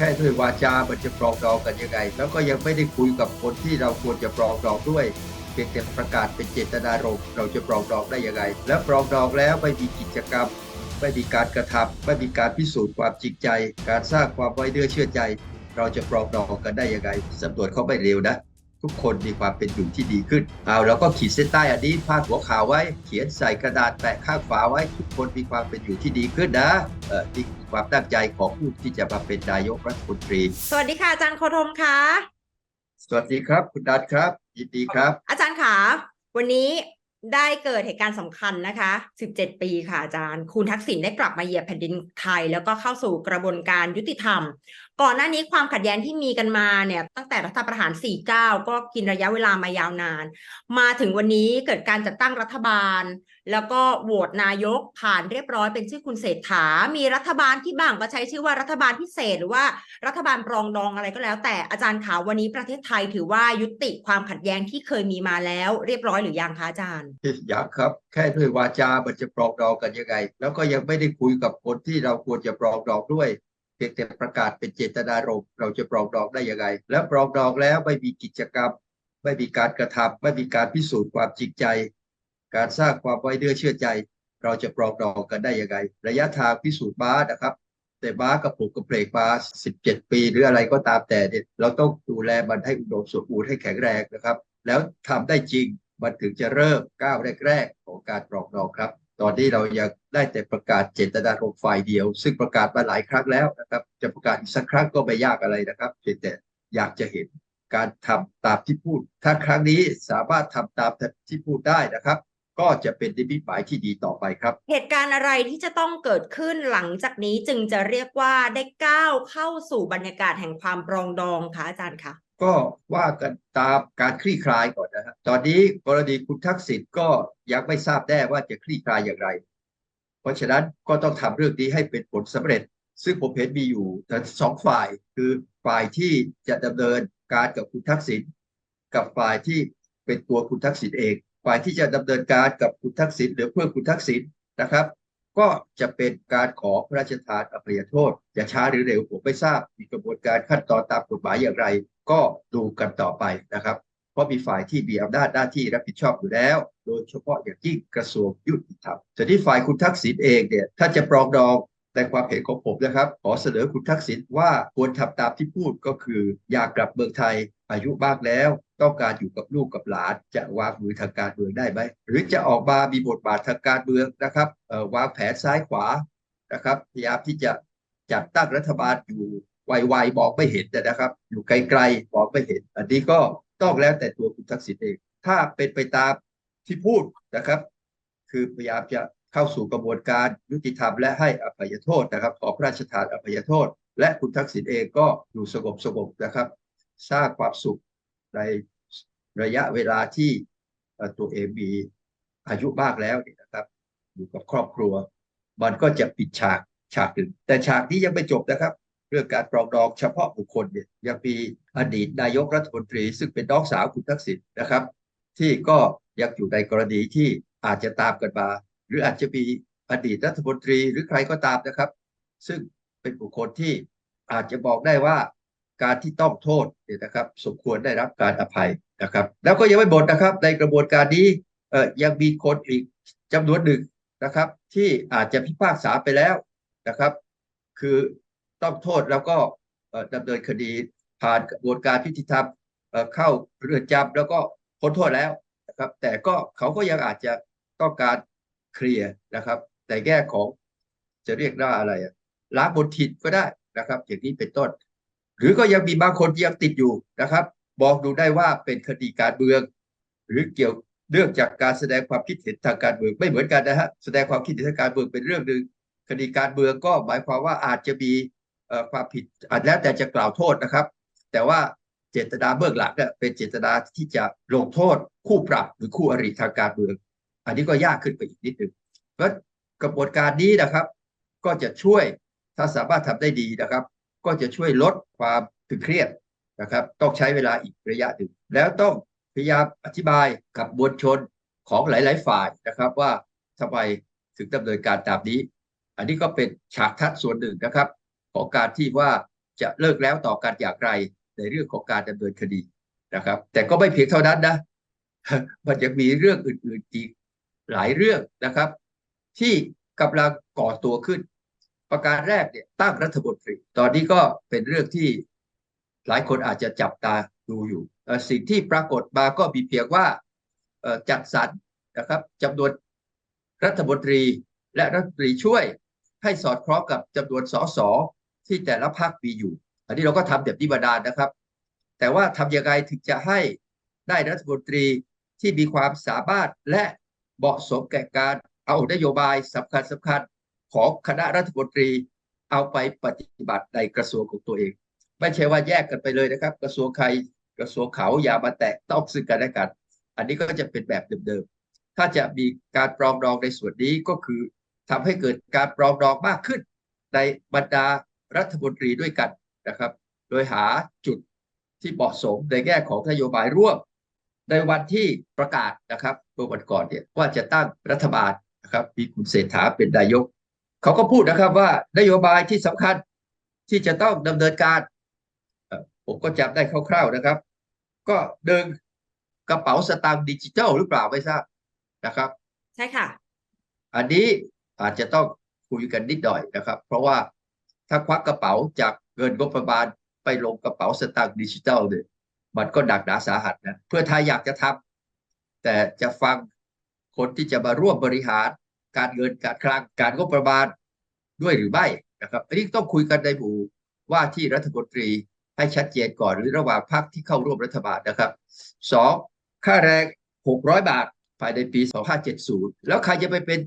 ค่ด้วยวาจามันจะปรองดองกันยังไง แล้วก็ยังไม่ได้คุยกับคนที่เราควรจะปรองดองด้วยเพียงแต่ประกาศเป็นเจตนารมณ์เราจะปรองดองได้ยังไง และปรองดองแล้วไม่มีกิจกรรม ไม่มีการกระทำไม่มีการพิสูจน์ความจริงใจ การสร้างความไว้เนื้อเชื่อใจ เราจะปรองดองกันได้ยังไงสำรวจเขาไม่เร็วนะ ทุกคนมีความเป็นอยู่ที่ดีขึ้น เอาเราก็ขีดเส้นใต้อันนี้พาดหัวข่าวไว้ เขียนใส่กระดาษแปะข้างฝาไว้ ทุกคนมีความเป็นอยู่ที่ดีขึ้นนะเออนี่คือความตั้งใจของผู้ที่จะมาเป็นนายกรัฐมนตรี สวัสดีค่ะอาจารย์โคธมค่ะ สวัสดีครับ คุณดันครับยินดีครับ อาจารย์ขาวันนี้ได้เกิดเหตุการณ์สำคัญนะคะ 17 ปีค่ะอาจารย์ คุณทักษิณได้กลับมาเหยียบแผ่นดินไทย แล้วก็เข้าสู่กระบวนการยุติธรรม ก่อนหน้านี้ความขัดแย้งที่มีกันมาเนี่ยตั้งแต่รัฐประหาร49ก็กินระยะเวลามายาวนาน มาถึงวันนี้เกิดการจัดตั้งรัฐบาล แล้วก็โหวตนายกผ่านเรียบร้อยเป็นชื่อคุณเศรษฐา มีรัฐบาลที่บางก็ใช้ชื่อว่ารัฐบาลพิเศษ หรือว่ารัฐบาลปรองดองอะไรก็แล้ว แต่อาจารย์ขาววันนี้ประเทศไทยถือว่ายุติความขัดแย้งที่เคยมีมาแล้วเรียบร้อยหรือยังคะอาจารย์อยากครับ แค่ด้วยวาจามันจะปรองดองกันยังไง แล้วก็ยังไม่ได้คุยกับคนที่เราควรจะปรองดองด้วย พียงแต่ประกาศเป็นเจตนารมณ์เราจะปรองดองได้ยังไง และปรองดองแล้วไม่มีกิจกรรม ไม่มีการกระทำไม่มีการพิสูจน์ความจริงใจ การสร้างความไว้เนื้อเชื่อใจ เราจะปรองดองกันได้ยังไง ระยะทางพิสูจน์ม้านะครับ แต่ม้ากับปลูกกับเพลกมา17 ปีหรืออะไรก็ตามแต่เนี่ยเราต้องดูแลมันให้อุดมสมบูรณ์ให้แข็งแรงนะครับ แล้วทำได้จริงมันถึงจะเริ่มก้าวแรกๆของการปรองดองครับ ตอนนี้เรายังได้แต่ประกาศเจตนารมณ์ฝ่ายเดียว ซึ่งประกาศมาหลายครั้งแล้วนะครับ จะประกาศอีกสักครั้งก็ไม่ยากอะไรนะครับเพียงแต่อยากจะเห็นการทำตามที่พูด ถ้าครั้งนี้สามารถทำตามที่พูดได้นะครับ ก็จะเป็นนิมิตหมายที่ดีต่อไปครับ เหตุการณ์อะไรที่จะต้องเกิดขึ้นหลังจากนี้จึงจะเรียกว่าได้ก้าวเข้าสู่บรรยากาศแห่งความปรองดองคะอาจารย์คะ ก็ว่ากันตามการคลี่คลายก่อนนะครับตอนนี้กรณีคุณทักษิณก็ยังไม่ทราบแน่ว่าจะคลี่คลายอย่างไร เพราะฉะนั้นก็ต้องทำเรื่องนี้ให้เป็นผลสำเร็จ ซึ่งผมเห็นมีอยู่ทั้งสองฝ่ายคือฝ่ายที่จะดำเนินการกับคุณทักษิณกับฝ่ายที่เป็นตัวคุณทักษิณเอง ฝ่ายที่จะดำเนินการกับคุณทักษิณหรือเพื่อคุณทักษิณนะครับ ก็จะเป็นการขอพระราชทานอภัยโทษจะช้าหรือเร็วผมไม่ทราบมีกระบวนการขั้นตอนตามกฎหมายอย่างไร ก็ดูกันต่อไปนะครับ เพราะมีฝ่ายที่มีอำนาจหน้าที่รับผิดชอบอยู่แล้ว โดยเฉพาะอย่างยิ่งกระทรวงยุติธรรมส่วนที่ฝ่ายคุณทักษิณเองเนี่ยถ้าจะปรองดองในความเห็นของผมนะครับ ขอเสนอคุณทักษิณว่าควรทำตามที่พูดก็คือ อยากกลับเมืองไทยอายุมากแล้ว ต้องการอยู่กับลูกกับหลาน จะวางมือทางการเมืองได้ไหมหรือจะออกมามีบทบาททางการเมืองนะครับเอ่อวางแผนซ้ายขวานะครับพยายามที่จะจัดตั้งรัฐบาลอยู่ ไวๆมองไม่เห็นนะครับ อยู่ไกลๆมองไม่เห็น อันนี้ก็ต้องแล้วแต่ตัวคุณทักษิณเอง ถ้าเป็นไปตามที่พูดนะครับ คือพยายามจะเข้าสู่กระบวนการยุติธรรมและให้อภัยโทษนะครับ ขอพระราชทานอภัยโทษ และคุณทักษิณเองก็อยู่สงบสงบๆนะครับ สร้างความสุขในระยะเวลาที่ตัวเองมีอายุมากแล้วนะครับ อยู่กับครอบครัว มันก็จะปิดฉากฉากหนึ่งแต่ฉากนี้ยังไม่จบนะครับ เรื่องการปรองดองเฉพาะบุคคลเนี่ยยังมีอดีตนายกรัฐมนตรี ซึ่งเป็นน้องสาวคุณทักษิณนะครับ ที่ก็ยังอยู่ในกรณีที่อาจจะตามกันมา หรืออาจจะมีอดีตรัฐมนตรีหรือใครก็ตามนะครับ ซึ่งเป็นบุคคลที่อาจจะบอกได้ว่าการที่ต้องโทษเนี่ยนะครับ สมควรได้รับการอภัยนะครับ แล้วก็ยังไม่หมดนะครับ ในกระบวนการนี้เอ่อยังมีคนอีกจำนวนหนึ่งนะครับ ที่อาจจะพิพากษาไปแล้วนะครับ คือ ต้องโทษแล้วก็ดำเนินคดีผ่านกระบวนการยุติธรรมเอ่อเข้าเรือนจำแล้วก็พ้นโทษแล้วนะครับ แต่ก็เขาก็ยังอาจจะต้องการเคลียร์นะครับในแง่ของจะเรียกว่าอะไรอะล้างบนทินก็ได้นะครับ อย่างนี้เป็นต้น หรือก็ยังมีบางคนที่ยังติดอยู่นะครับ บอกดูได้ว่าเป็นคดีการเมือง หรือเกี่ยวเนื่องจากการแสดงความคิดเห็นทางการเมืองไม่เหมือนกันนะฮะแสดงความคิดเห็นทางการเมืองเป็นเรื่องหนึ่งคดีการเมืองก็หมายความว่าอาจจะมี ความผิดอาจแล้วแต่จะกล่าวโทษนะครับ แต่ว่าเจตนาเบื้องหลังเนี่ยเป็นเจตนาที่จะลงโทษคู่ปรับหรือคู่อริทางการเมือง อันนี้ก็ยากขึ้นไปอีกนิดหนึ่งเพราะกระบวนการนี้นะครับ ก็จะช่วยถ้าสามารถทำได้ดีนะครับ ก็จะช่วยลดความตึงเครียดนะครับ ต้องใช้เวลาอีกระยะหนึ่งแล้วต้องพยายามอธิบายกับมวลชนของหลาย ๆ ฝ่ายนะครับว่าทำไมถึงดำเนินการตามนี้ อันนี้ก็เป็นฉากทัศน์ส่วนหนึ่งนะครับ ของการที่ว่าจะเลิกแล้วต่อกันอย่างไรในเรื่องของการดำเนินคดีนะครับ แต่ก็ไม่เพียงเท่านั้นนะมันยังมีเรื่องอื่น ๆอีกหลายเรื่องนะครับ ที่กำลังก่อตัวขึ้น ประการแรกเนี่ยตั้งรัฐมนตรี ตอนนี้ก็เป็นเรื่องที่หลายคนอาจจะจับตาดูอยู่สิ่งที่ปรากฏมาก็มีเพียงว่าจัดสรรนะครับจำนวนรัฐมนตรีและรัฐมนตรีช่วยให้สอดคล้องกับจำนวนสส ที่แต่ละพรรคมีอยู่ อันนี้เราก็ทำแบบนี้มานานนะครับ แต่ว่าทำยังไงถึงจะให้ได้รัฐมนตรีที่มีความสามารถและเหมาะสมแก่การเอานโยบายสำคัญสำคัญของคณะรัฐมนตรีเอาไปปฏิบัติในกระทรวงของตัวเอง ไม่ใช่ว่าแยกกันไปเลยนะครับ กระทรวงใครกระทรวงเขาอย่ามาแตะต้องซึ่งกันและกัน อันนี้ก็จะเป็นแบบเดิมๆถ้าจะมีการปรองดองในส่วนนี้ก็คือทำให้เกิดการปรองดองมากขึ้น ในบรรดา รัฐมนตรีด้วยกันนะครับ โดยหาจุดที่เหมาะสมในแง่ของนโยบายร่วม ในวันที่ประกาศนะครับเมื่อวันก่อนเนี่ยว่าจะตั้งรัฐบาลนะครับมีคุณเศรษฐาเป็นนายก เขาก็พูดนะครับว่านโยบายที่สำคัญที่จะต้องดำเนินการเอ่อผมก็จำได้คร่าวๆนะครับ ก็หนึ่งกระเป๋าสตางค์ดิจิทัลหรือเปล่าไม่ทราบนะครับ ใช่ค่ะ อันนี้อาจจะต้องคุยกันนิดหน่อยนะครับ เพราะว่า ถ้าควักกระเป๋าจากเงินงบประมาณไปลงกระเป๋าสตางค์ดิจิทัลเนี่ยมันก็หนักหนาสาหัสนะเพื่อไทยอยากจะทำแต่จะฟังคนที่จะมาร่วมบริหารการเงินการคลังการงบประมาณด้วยหรือไม่นะครับอันนี้ต้องคุยกันในหมู่ว่าที่รัฐมนตรีให้ชัดเจนก่อนหรือระหว่างพรรคที่เข้าร่วมรัฐบาลนะครับสองค่าแรง 600 บาทภายในปี 2570 แล้วใครจะไปเป็น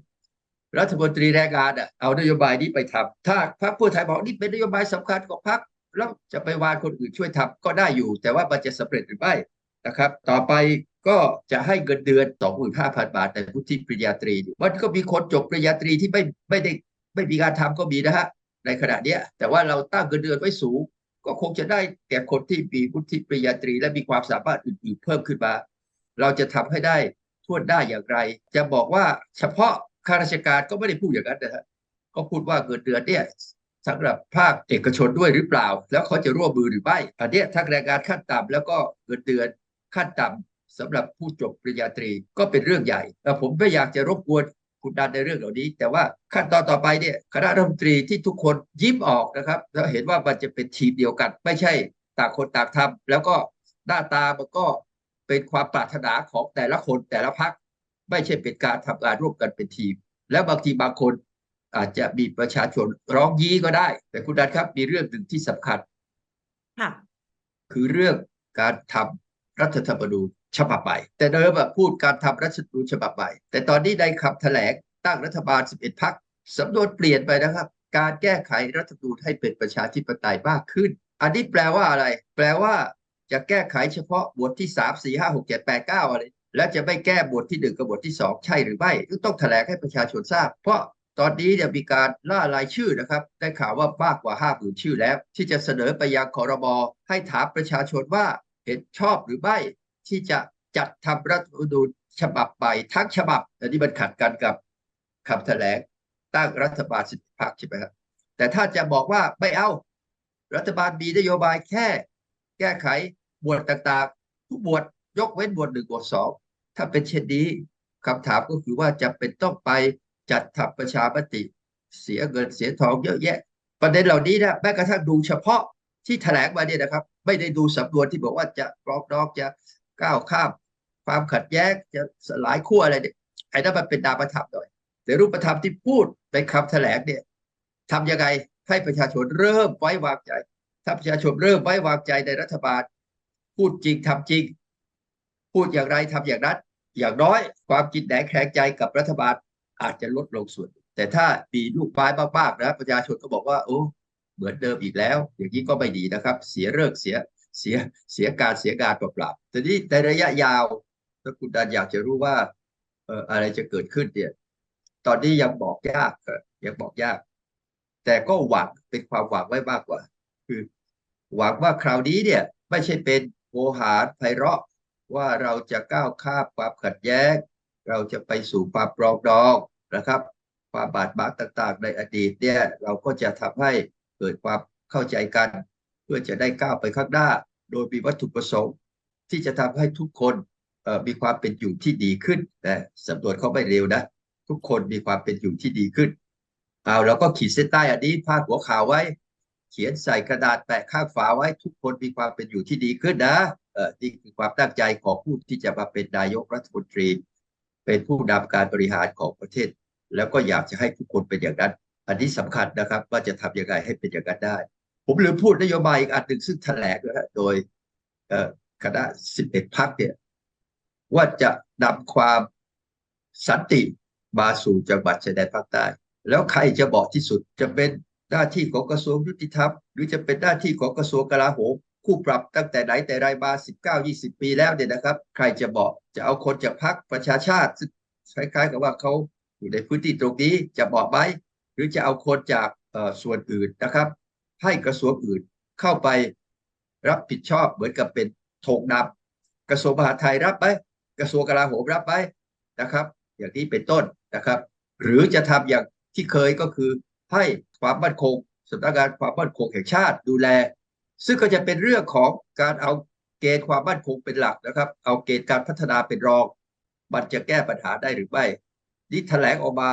รัฐมนตรีแรงงานอะเอานโยบายนี้ไปทำถ้าพรรคเพื่อไทยบอกนี่เป็นนโยบายสำคัญของพรรคแล้วจะไปวานคนอื่นช่วยทำก็ได้อยู่ แต่ว่ามันจะสำเร็จหรือไม่นะครับ ต่อไปก็จะให้เงินเดือน 25,000 บาทในวุฒิปริญญาตรี มันก็มีคนจบปริญญาตรีที่ไม่ไม่ได้ไม่มีการทำก็มีนะฮะในขณะเนี้ย แต่ว่าเราตั้งเงินเดือนไว้สูง ก็คงจะได้แก่คนที่มีวุฒิปริญญาตรี และมีความสามารถอื่น ๆ เพิ่มขึ้นมา เราจะทำให้ได้ทั่วได้อย่างไร จะบอกว่าเฉพาะ ข้าราชการก็ไม่ได้พูดอย่างนั้นนะฮะก็พูดว่าเงินเดือนเนี่ยสำหรับภาคเอกชนด้วยหรือเปล่า แล้วเขาจะร่วมมือหรือไม่อันเนี้ยทั้งแรงงานขั้นต่ำแล้วก็เงินเดือนขั้นต่ำสำหรับผู้จบปริญญาตรีก็เป็นเรื่องใหญ่แต่ผมไม่อยากจะรบกวนคุณดันในเรื่องเหล่านี้ แต่ว่าขั้นตอนต่อไปเนี่ยคณะรัฐมนตรีที่ทุกคนยิ้มออกนะครับ แล้วเห็นว่ามันจะเป็นทีมเดียวกัน ไม่ใช่ต่างคนต่างทำแล้วก็หน้าตามันก็เป็นความปรารถนาของแต่ละคนแต่ละพัก ไม่ใช่เป็นการทำงานร่วมกันเป็นทีม แล้วบางทีบางคนอาจจะมีประชาชนร้องยี้ก็ได้ แต่คุณดันครับ มีเรื่องหนึ่งที่สำคัญค่ะคือเรื่องการทำรัฐธรรมนูญฉบับใหม่แต่เดิมอะพูดการทำรัฐธรรมนูญฉบับใหม่แต่ตอนนี้ในคำแถลงตั้งรัฐบาล 11พักสำนวนเปลี่ยนไปนะครับ การแก้ไขรัฐธรรมนูญให้เป็นประชาธิปไตยมากขึ้น อันนี้แปลว่าอะไร แปลว่าจะแก้ไขเฉพาะบทที่3 4 5 6 7 8 9อะไร และจะไม่แก้บทที่1กับบทที่2ใช่หรือไม่ต้องแถลงให้ประชาชนทราบ เพราะตอนนี้เนี่ยมีการล่ารายชื่อนะครับ ได้ข่าวว่ามากกว่า5 0,000ชื่อแล้ว ที่จะเสนอไปยังคอรมอให้ถามประชาชนว่าเห็นชอบหรือไม่ที่จะจัดทำรัฐธรรมนูญฉบับใหม่ทั้งฉบับแต่นี่มันขัดกันกับคำแถลงตั้งรัฐบาลสิบพักใช่ไหมครับแต่ถ้าจะบอกว่าไม่เอา รัฐบาลมีนโยบายแค่ แก้ไขหมวดต่างๆ ทุกหมวดยกเว้นหมวดหนึ่งหมวดสอง ถ้าเป็นเช่นนี้คำถามก็คือว่าจะเป็นต้องไปจัดทำประชามติ เสียเงินเสียทองเยอะแยะ ประเด็นเหล่านี้นะแม้กระทั่งดูเฉพาะที่แถลงมาเนี่ยนะครับ ไม่ได้ดูสำนวนที่บอกว่าจะปลอกดอกจะก้าวข้าม ความขัดแย้งจะสลายขั้วอะไรเนี่ยไอ้นั่นมันเป็นนามธรรมหน่อย แต่รูปธรรมที่พูดในคำแถลงเนี่ยทำยังไงให้ประชาชนเริ่มไว้วางใจ ถ้าประชาชนเริ่มไว้วางใจในรัฐบาล พูดจริงทำจริง พูดอย่างไรทำอย่างนั้น อย่างน้อยความกินแหนแคลงใจกับรัฐบาลอาจจะลดลงส่วน แต่ถ้ามีลูกไม้มากๆนะประชาชนก็บอกว่า โอ้เหมือนเดิมอีกแล้ว อย่างนี้ก็ไม่ดีนะครับ เสียเลิกเสียเสียเสียการเสียงานเปล่าๆแต่นี้ในระยะยาวถ้าคุณดันอยากจะรู้ว่าเอ่ออะไรจะเกิดขึ้นเนี่ยตอนนี้ยังบอกยากยังบอกยาก แต่ก็หวังเป็นความหวังไว้มากกว่า คือ หวังว่าคราวนี้เนี่ย ไม่ใช่เป็นโอหารไพเราะ ว่าเราจะก้าวข้ามความขัดแย้ง เราจะไปสู่ความปรองดองนะครับ ความบาดหมางต่างๆ ในอดีตเนี่ยเราก็จะทำให้เกิดความเข้าใจกัน เพื่อจะได้ก้าวไปข้างหน้า โดยมีวัตถุประสงค์ ที่จะทำให้ทุกคนเอ่อมีความเป็นอยู่ที่ดีขึ้นแต่สำนวนเขาไม่เร็วนะ ทุกคนมีความเป็นอยู่ที่ดีขึ้นเอาแล้วก็ขีดเส้นใต้อันนี้พาดหัวข่าวไว้ เขียนใส่กระดาษแปะข้างฝาไว้ ทุกคนมีความเป็นอยู่ที่ดีขึ้นนะ นี่คือความตั้งใจของผู้ที่จะมาเป็นนายกรัฐมนตรี เป็นผู้นำการบริหารของประเทศ แล้วก็อยากจะให้ทุกคนเป็นอย่างนั้น อันนี้สำคัญนะครับ ว่าจะทำยังไงให้เป็นอย่างนั้นได้ ผมลืมพูดนโยบายอีกอันหนึ่งซึ่งแถลงนะโดยเอ่อคณะ11พักเนี่ยว่าจะนำความสันติมาสู่จังหวัดชายแดนภาคใต้แล้วใครจะเหมาที่สุดจะเป็นหน้าที่ของกระทรวงยุติธรรม หรือจะเป็นหน้าที่ของกระทรวงกลาโหม คู่ปรับตั้งแต่ไหนแต่ไรมา19-20 ปีแล้วเนี่ยนะครับ ใครจะเหมาะจะเอาคนจากพรรคประชาชาติคล้ายๆกับว่าเขาอยู่ในพื้นที่ตรงนี้จะเหมาะไหมหรือจะเอาคนจากส่วนอื่นนะครับ ให้กระทรวงอื่นเข้าไปรับผิดชอบเหมือนกับเป็นธงนำกระทรวงมหาดไทยรับไหมกระทรวงกลาโหมรับไหมนะครับ อย่างนี้เป็นต้นนะครับ หรือจะทำอย่างที่เคยก็คือให้ความมั่นคงสำนักงานความมั่นคงแห่งชาติดูแล ซึ่งก็จะเป็นเรื่องของการเอาเกณฑ์ความมั่นคงเป็นหลักนะครับ เอาเกณฑ์การพัฒนาเป็นรอง มันจะแก้ปัญหาได้หรือไม่นี่แถลงออกมา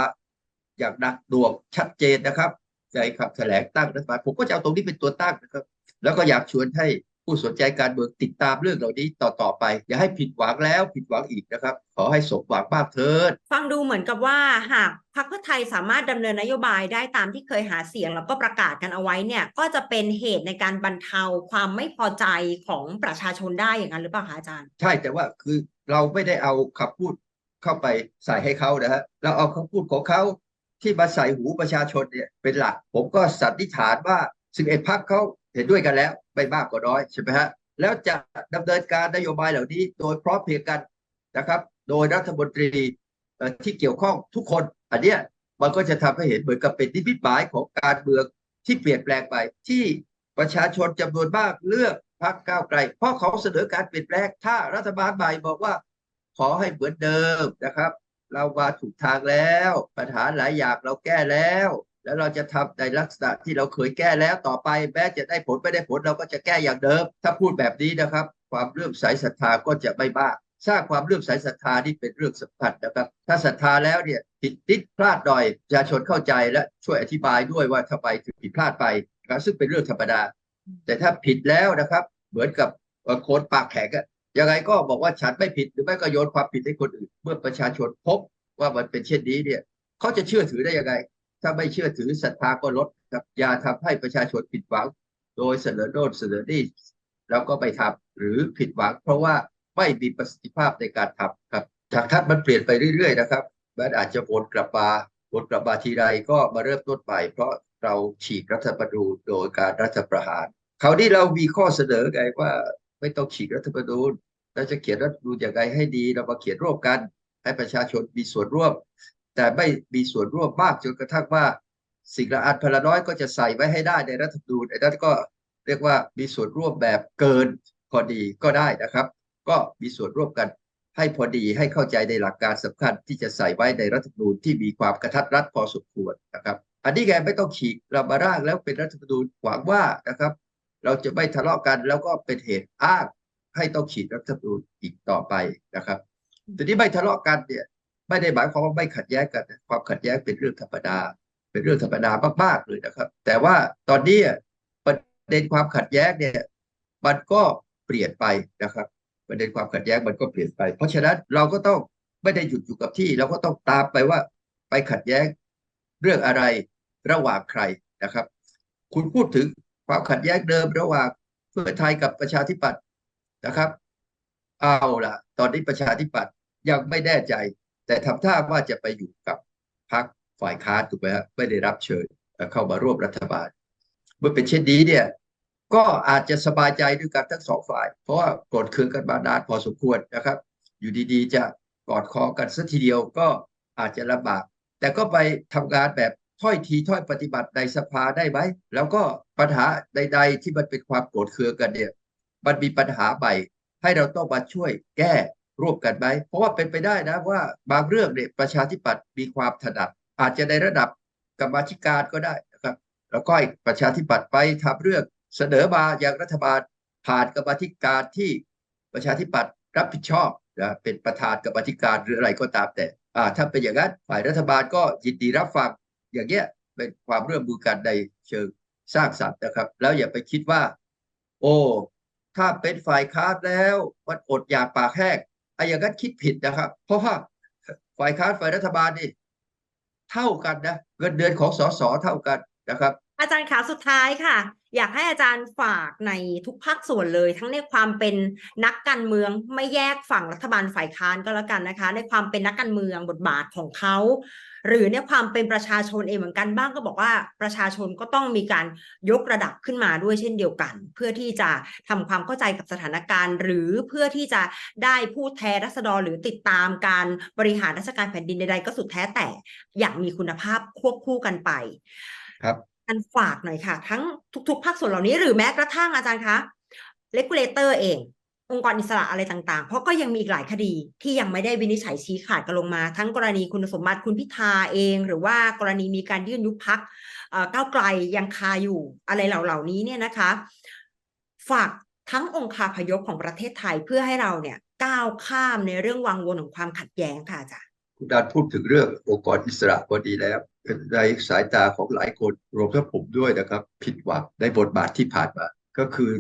อย่างหนักหน่วงชัดเจนนะครับ ในคำแถลงตั้งรัฐบาลผมก็จะเอาตรงนี้เป็นตัวตั้งนะครับ แล้วก็อยากชวนให้ ผู้สนใจการเมืองติดตามเรื่องเหล่านี้ต่อๆไป อย่าให้ผิดหวังแล้วผิดหวังอีกนะครับ ขอให้สมหวังบ้างเถิดฟังดูเหมือนกับว่าหากพรรคเพื่อไทยสามารถดำเนินนโยบายได้ตามที่เคยหาเสียงแล้วก็ประกาศกันเอาไว้เนี่ยก็จะเป็นเหตุในการบรรเทาความไม่พอใจของประชาชนได้อย่างนั้นหรือเปล่าคะอาจารย์ ใช่แต่ว่าคือเราไม่ได้เอาคำพูดเข้าไปใส่ให้เขานะฮะเราเอาคำพูดของเขาที่มาใส่หูประชาชนเนี่ยเป็นหลัก ผมก็สันนิษฐานว่า11พักเขา เห็นด้วยกันแล้วไม่มากก็น้อยใช่ไหมฮะแล้วจะดำเนินการนโยบายเหล่านี้โดยพร้อมเพรียงกันนะครับ โดยรัฐมนตรีที่เกี่ยวข้องทุกคน อันเนี้ยมันก็จะทำให้เห็นเหมือนกับเป็นนิมิตหมายของการเมืองที่เปลี่ยนแปลงไป ที่ประชาชนจำนวนมากเลือกพรรคก้าวไกล เพราะเขาเสนอการเปลี่ยนแปลงถ้ารัฐบาลใหม่บอกว่า ขอให้เหมือนเดิมนะครับ เรามาถูกทางแล้ว ปัญหาหลายอย่างเราแก้แล้ว แล้วเราจะทำในลักษณะที่เราเคยแก้แล้วต่อไปแม้จะได้ผลไม่ได้ผลเราก็จะแก้อย่างเดิม ถ้าพูดแบบนี้นะครับ ความเลื่อมใสศรัทธาก็จะไม่มากสร้างความเลื่อมใสศรัทธานี่เป็นเรื่องสำคัญนะครับ ถ้าศรัทธาแล้วเนี่ยผิดนิดพลาดหน่อยประชาชนเข้าใจและช่วยอธิบายด้วยว่าทำไมถึงผิดพลาดไปนะครับซึ่งเป็นเรื่องธรรมดา แต่ถ้าผิดแล้วนะครับ เหมือนกับเอ่อคนปากแข็งอะยังไงก็บอกว่าฉันไม่ผิดหรือไม่ก็โยนความผิดให้คนอื่น เมื่อประชาชนพบว่ามันเป็นเช่นนี้เนี่ยเขาจะเชื่อถือได้ยังไง ถ้าไม่เชื่อถือศรัทธาก็ลดครับอย่าทำให้ประชาชนผิดหวัง โดยเสนอโน่นเสนอนี่แล้วก็ไปทำหรือผิดหวัง เพราะว่าไม่มีประสิทธิภาพในการทำครับจากทัศน์มันเปลี่ยนไปเรื่อยๆนะครับมันอาจจะวนกลับมาวนกลับมาทีไรก็มาเริ่มต้นใหม่เพราะเราฉีกรัฐธรรมนูญโดยการรัฐประหารคราวนี้เรามีข้อเสนอไงว่าไม่ต้องฉีกรัฐธรรมนูญเราจะเขียนรัฐธรรมนูญอย่างไรให้ดี เรามาเขียนร่วมกัน ให้ประชาชนมีส่วนร่วม แต่ไม่มีส่วนร่วมมากจนกระทั่งว่าสิ่งละอันพละน้อยก็จะใส่ไว้ให้ได้ในรัฐธรรมนูญไอ้นั่นก็เรียกว่ามีส่วนร่วมแบบเกินพอดีก็ได้นะครับ ก็มีส่วนร่วมกันให้พอดีให้เข้าใจในหลักการสำคัญที่จะใส่ไว้ในรัฐธรรมนูญที่มีความกระทัดรัดพอสมควรนะครับ อันนี้ไงไม่ต้องฉีกเรามาร่างแล้วเป็นรัฐธรรมนูญหวังว่านะครับ เราจะไม่ทะเลาะกันแล้วก็เป็นเหตุอ้างให้ต้องฉีกรัฐธรรมนูญอีกต่อไปนะครับทีนี้ไม่ทะเลาะกันเนี่ย ไม่ได้หมายความว่าไม่ขัดแย้งกันความขัดแย้งเป็นเรื่องธรรมดา เป็นเรื่องธรรมดามากๆเลยนะครับ แต่ว่าตอนนี้ประเด็นความขัดแย้งเนี่ย มันก็เปลี่ยนไปนะครับ ประเด็นความขัดแย้งมันก็เปลี่ยนไป เพราะฉะนั้นเราก็ต้องไม่ได้หยุดอยู่กับที่ เราก็ต้องตามไปว่าไปขัดแย้งเรื่องอะไรระหว่างใครนะครับ คุณพูดถึงความขัดแย้งเดิมระหว่างเพื่อไทยกับประชาธิปัตย์นะครับ เอาล่ะ ตอนนี้ประชาธิปัตย์ยังไม่แน่ใจ แต่ทำท่าว่าจะไปอยู่กับพรรคฝ่ายค้านถูกไหมครับไม่ได้รับเชิญเข้ามาร่วมรัฐบาล เมื่อเป็นเช่นนี้เนี่ย ก็อาจจะสบายใจด้วยกันทั้งสองฝ่าย เพราะว่าโกรธเคืองกันมานานพอสมควรนะครับ อยู่ดีๆ จะกอดคอกันสักทีเดียวก็อาจจะลำบาก แต่ก็ไปทำงานแบบถ้อยทีถ้อยปฏิบัติในสภาได้ไหม แล้วก็ปัญหาใด ๆ ที่มันเป็นความโกรธเคืองกันเนี่ย มันมีปัญหาใหม่ให้เราต้องมาช่วยแก้ ร่วมกันไหมเพราะว่าเป็นไปได้นะว่าบางเรื่องเนี่ยประชาธิปัตย์มีความถนัดอาจจะในระดับกรรมธิการก็ได้นะครับ แล้วก็ประชาธิปัตย์ไปทำเรื่องเสนอมาอย่างรัฐบาลผ่านกรรมธิการที่ประชาธิปัตย์รับผิดชอบนะเป็นประธานกรรมธิการหรืออะไรก็ตามแต่ถ้าเป็นอย่างนั้นฝ่ายรัฐบาลก็ยินดีรับฟังอย่างเงี้ยเป็นความร่วมมือกันในเชิงสร้างสรรค์นะครับ แล้วอย่าไปคิดว่า โอ้ถ้าเป็นฝ่ายค้านแล้วมันอดอยากปากแห้ง ไอ้อย่างนั้นคิดผิดนะครับ เพราะว่าฝ่ายค้านฝ่ายรัฐบาลนี่เท่ากันนะเงินเดือนของสสเท่ากันนะครับ อาจารย์ขาสุดท้ายค่ะ อยากให้อาจารย์ฝากในทุกภาคส่วนเลย ทั้งในความเป็นนักการเมืองไม่แยกฝั่งรัฐบาลฝ่ายค้านก็แล้วกันนะคะ ในความเป็นนักการเมืองบทบาทของเขา หรือในความเป็นประชาชนเองเหมือนกันบ้างก็บอกว่าประชาชนก็ต้องมีการยกระดับขึ้นมาด้วยเช่นเดียวกัน เพื่อที่จะทำความเข้าใจกับสถานการณ์ หรือเพื่อที่จะได้ผู้แทนรัษฎรหรือติดตามการบริหารราชการแผ่นดินใดๆก็สุดแท้แต่อย่างมีคุณภาพควบคู่กันไปครับันฝากหน่อยค่ะ ทั้งทุก ๆ ภาคส่วนเหล่านี้หรือแม้กระทั่งอาจารย์คะเลกูเลเตอร์เอง องค์กรอิสระอะไรต่างๆ เพราะก็ยังมีอีกหลายคดีที่ยังไม่ได้วินิจฉัยชี้ขาดกันลงมา ทั้งกรณีคุณสมบัติคุณพิธาเอง หรือว่ากรณีมีการยื่นยุบพักก้าวไกลยังคาอยู่อะไรเหล่านี้เนี่ยนะคะ ฝากทั้งองค์คาพยพของประเทศไทยเพื่อให้เราเนี่ยก้าวข้ามในเรื่องวังวนของความขัดแย้งค่ะอาจารย์ คุณดานพูดถึงเรื่ององค์กรอิสระก็ดีแล้วในสายตาของหลายคนรวมทั้งผมด้วยนะครับ ผิดหวังในบทบาทที่ผ่านมา ก็คือ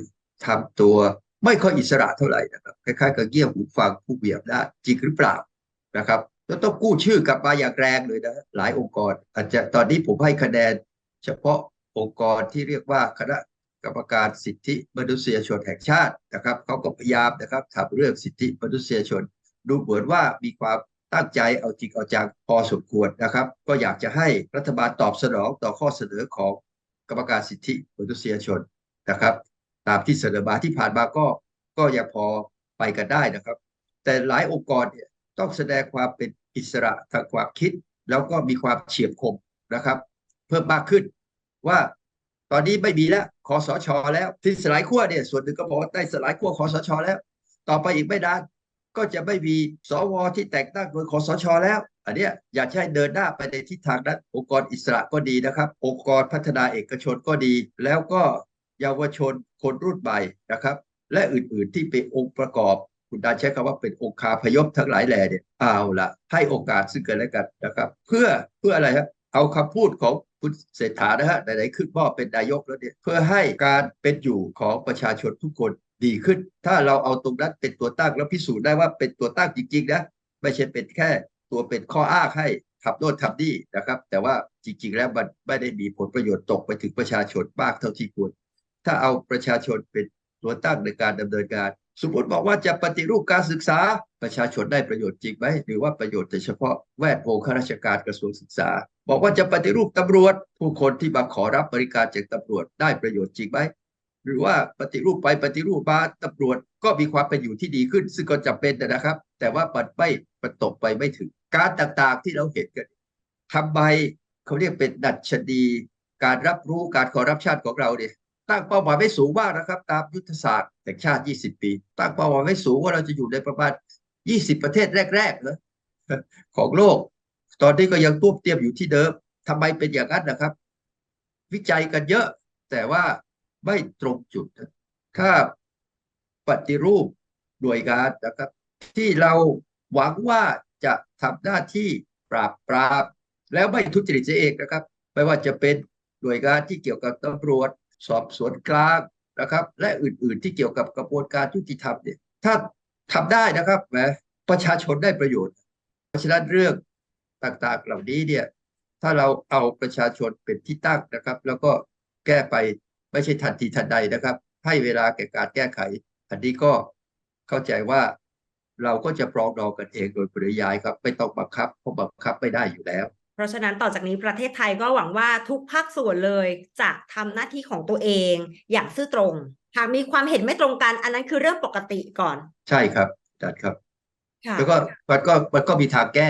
ทำตัวไม่ค่อยอิสระเท่าไหร่นะครับคล้ายๆกับเงี่ยหูฟังผู้เบียบได้จริงหรือเปล่านะครับแล้วต้องกู้ชื่อกลับมาอย่างแรงเลยนะหลายองค์กร อาจจะตอนนี้ผมให้คะแนน เฉพาะองค์กรที่เรียกว่าคณะกรรมการสิทธิมนุษยชนแห่งชาตินะครับเขาก็พยายามนะครับทำเรื่องสิทธิมนุษยชน ดูเหมือนว่ามีความ ตั้งใจเอาจริงเอาจังพอสมควรนะครับ ก็อยากจะให้รัฐบาลตอบสนองต่อข้อเสนอของกรรมการสิทธิมนุษยชนนะครับ ตามที่เสนอมาที่ผ่านมาก็ก็ยังพอไปกันได้นะครับ แต่หลายองค์กรเนี่ยต้องแสดงความเป็นอิสระทางความคิด แล้วก็มีความเฉียบคมนะครับ เพิ่มมากขึ้นว่าตอนนี้ไม่มีแล้วคอสชแล้วที่สลายขั้วเนี่ยส่วนหนึ่งก็บอกว่าได้สลายขั้วคอสชแล้ว ต่อไปอีกไม่นาน ก็จะไม่มีสวที่แต่งตั้งโดยคอสชแล้ว อันนี้อยากให้เดินหน้าไปในทิศทางนั้นองค์กรอิสระก็ดีนะครับ องค์กรพัฒนาเอกชนก็ดี แล้วก็เยาวชนคนรุ่นใหม่นะครับ และอื่นๆที่เป็นองค์ประกอบ คุณดาใช้คำว่าเป็นองค์คาพยพทั้งหลายแหล่เนี่ยเอาละให้โอกาสซึ่งกันและกันนะครับ เพื่อเพื่ออะไรครับเอาคำพูดของคุณเศรษฐานะฮะไหนๆขึ้นมอบเป็นนายกแล้วเนี่ยเพื่อให้การเป็นอยู่ของประชาชนทุกคน ดีขึ้น ถ้าเราเอาตรงนั้นเป็นตัวตั้งแล้วพิสูจน์ได้ว่าเป็นตัวตั้งจริงๆนะไม่ใช่เป็นแค่ตัวเป็นข้ออ้างให้ทำโน่นทำนี่นะครับ แต่ว่าจริง ๆ แล้วมันไม่ได้มีผลประโยชน์ตกไปถึงประชาชนมากเท่าที่ควร ถ้าเอาประชาชนเป็นตัวตั้งในการดำเนินการ สมมติบอกว่าจะปฏิรูปการศึกษาประชาชนได้ประโยชน์จริงไหมหรือว่าประโยชน์แต่เฉพาะแวดวงข้าราชการกระทรวงศึกษา บอกว่าจะปฏิรูปตำรวจ ผู้คนที่มาขอรับบริการจากตำรวจได้ประโยชน์จริงไหม หรือว่าปฏิรูปไปปฏิรูปมาตำรวจก็มีความเป็นอยู่ที่ดีขึ้น ซึ่งก็จำเป็นนะครับ แต่ว่าปัดไม่ประตกไปไม่ถึง การต่างๆที่เราเห็นกันทำไมเขาเรียกเป็นดัชนีการรับรู้การคอร์รัปชันของเราเนี่ยตั้งเป้าหมายไม่สูงมากนะครับ ตามยุทธศาสตร์แห่งชาติ 20 ปี ตั้งเป้าหมายไม่สูงว่าเราจะอยู่ในประมาณ 20 ประเทศแรกๆนะของโลก ตอนนี้ก็ยังตุ้มเตียมอยู่ที่เดิมทำไมเป็นอย่างนั้นนะครับ วิจัยกันเยอะ แต่ว่า ไม่ตรงจุด ถ้าปฏิรูปหน่วยงานนะครับ ที่เราหวังว่าจะทำหน้าที่ปราบปราม แล้วไม่ทุจริตเสียเองนะครับ ไม่ว่าจะเป็นหน่วยงานที่เกี่ยวกับตำรวจ สอบสวนกลางนะครับ และอื่นๆที่เกี่ยวกับกระบวนการยุติธรรมเนี่ยถ้าทำได้นะครับแหมประชาชนได้ประโยชน์ เพราะฉะนั้นเรื่องต่างๆเหล่านี้เนี่ยถ้าเราเอาประชาชนเป็นที่ตั้งนะครับ แล้วก็แก้ไป ไม่ใช่ทันทีทันใดนะครับ ให้เวลาแก่การแก้ไข อันนี้ก็เข้าใจว่าเราก็จะปรองดองกันเองโดยปริยายครับ ไม่ต้องบังคับเพราะบังคับไม่ได้อยู่แล้ว เพราะฉะนั้นต่อจากนี้ประเทศไทยก็หวังว่าทุกภาคส่วนเลยจะทำหน้าที่ของตัวเองอย่างซื่อตรง หากมีความเห็นไม่ตรงกัน อันนั้นคือเรื่องปกติก่อน ใช่ครับจัดครับค่ะแล้วก็มันก็มันก็มีทางแก้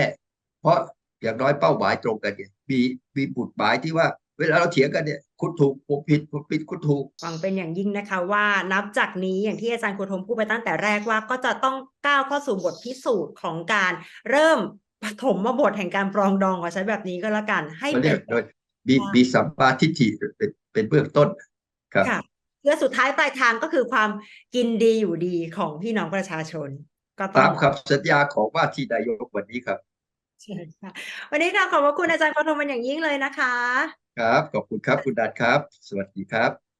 เพราะอย่างน้อยเป้าหมายตรงกันเนี่ยมีมีบุตรหมายที่ว่า เวลาเราเถียงกันเนี่ยคุณถูกผมผิดผมผิดคุณถูกหวังเป็นอย่างยิ่งนะคะว่านับจากนี้อย่างที่อาจารย์โคธมพูดไปตั้งแต่แรกว่าก็จะต้องก้าวเข้าสู่บทพิสูจน์ของการเริ่มปฐมมาบทแห่งการปรองดองกับใช้แบบนี้ก็แล้วกัน ให้เป็นมีบีสัมปาทิฏฐิเป็นเปื้องต้นครับเพื่อสุดท้ายปลายทางก็คือความกินดีอยู่ดีของพี่น้องประชาชน ก็ตามครับสัญญาของว่าที่นายกวันนี้ครับใช่ค่ะวันนี้เระขอบคุณอาจารย์กรทมเป็นอย่างยิ่งเลยนะคะ ครับ ขอบคุณครับคุณดัดครับ สวัสดีครับ